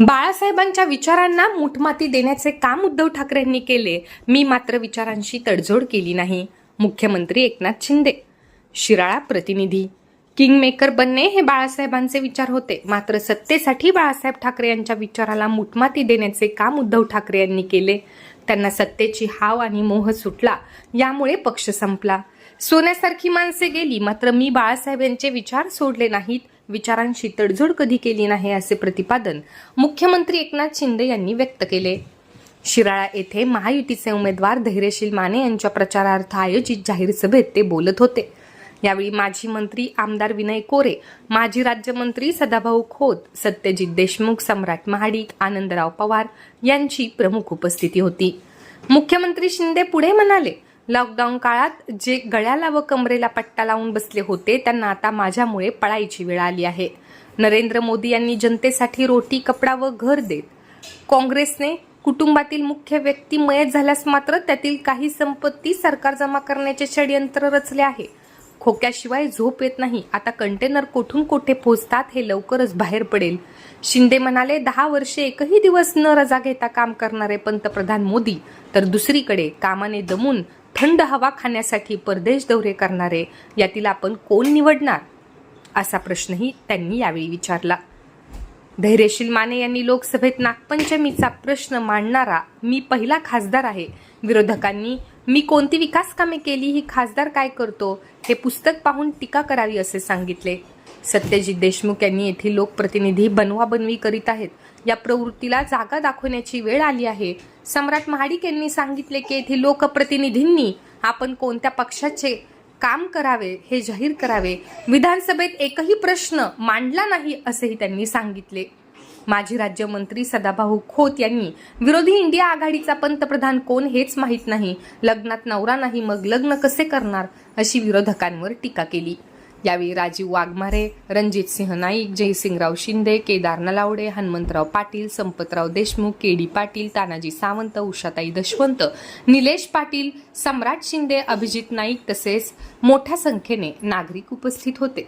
बाळासाहेबांच्या विचारांना मुठमाती देण्याचे काम उद्धव ठाकरेंनी केले. मी मात्र विचारांशी तडजोड केली नाही. मुख्यमंत्री एकनाथ शिंदे. शिराळा प्रतिनिधी. किंगमेकर बनणे हे बाळासाहेबांचे विचार होते. मात्र सत्तेसाठी बाळासाहेब ठाकरे यांच्या विचाराला मुठमाती देण्याचे काम उद्धव ठाकरे यांनी केले. त्यांना सत्तेची हाव आणि मोह सुटला. यामुळे पक्ष संपला. सोन्यासारखी माणसे गेली. मात्र मी बाळासाहेब यांचे विचार सोडले नाहीत. विचारांशी तडजोड कधी केली नाही असे प्रतिपादन मुख्यमंत्री एकनाथ शिंदे यांनी व्यक्त केले. शिराळा येथे महायुतीचे उमेदवार धैर्यशील माने यांच्या प्रचारार्थ आयोजित जाहीर सभेत ते बोलत होते. यावेळी माजी मंत्री आमदार विनय कोरे माजी राज्यमंत्री सदाभाऊ खोत सत्यजित देशमुख सम्राट महाडिक आनंदराव पवार यांची प्रमुख उपस्थिती होती. मुख्यमंत्री शिंदे पुढे म्हणाले लॉकडाऊन काळात जे गळ्याला व कमरेला पट्टा लावून बसले होते त्यांना आता माझ्यामुळे पळायची वेळ आली आहे. नरेंद्र मोदी यांनी जनतेसाठी रोटी कपडा व घर देत काँग्रेसने कुटुंबातील मुख्य व्यक्ती मयत झाल्यास मात्र त्यातील काही संपत्ती सरकार जमा करण्याचे षडयंत्र रचले आहे. खोक्याशिवाय झोप येत नाही. आता कंटेनर कोठून कोठे पोचतात हे लवकरच बाहेर पडेल. शिंदे म्हणाले दहा वर्षे एकही दिवस न रजा घेता काम करणारे पंतप्रधान मोदी तर दुसरीकडे कामाने दमून थंड हवा खाण्यासाठी परदेश दौरे करणारे यातील आपण कोण निवडणार? असा प्रश्नही त्यांनी यावेळी विचारला. धैर्यशील माने यांनी लोकसभेत नागपंचमीचा प्रश्न मांडणारा मी पहिला खासदार आहे. विरोधकांनी मी कोणती विकास कामे केली? ही खासदार काय करतो? हे पुस्तक पाहून टीका करावी असे सांगितले. सत्यजित देशमुख यांनी येथील लोकप्रतिनिधी बनवाबनवी करीत आहेत. या प्रवृत्तीला जागा दाखवण्याची वेळ आली आहे. सम्राट महाडिक यांनी सांगितले की येथील लोकप्रतिनिधींनी आपण कोणत्या पक्षाचे काम करावे हे जाहीर करावे? विधानसभेत एकही प्रश्न मांडला नाही असेही त्यांनी सांगितले. माजी राज्यमंत्री सदाभाऊ खोत यांनी विरोधी इंडिया आघाडीचा पंतप्रधान कोण हेच माहीत नाही. लग्नात नवरा नाही मग लग्न कसे करणार? अशी विरोधकांवर टीका केली. यावेळी राजीव वाघमारे रणजित सिंह नाईक जयसिंगराव शिंदे केदार नलावडे हनुमंतराव पाटील संपतराव देशमुख के डी पाटील तानाजी सावंत उषाताई दशवंत निलेश पाटील सम्राट शिंदे अभिजित नाईक तसेच मोठ्या संख्येने नागरिक उपस्थित होते.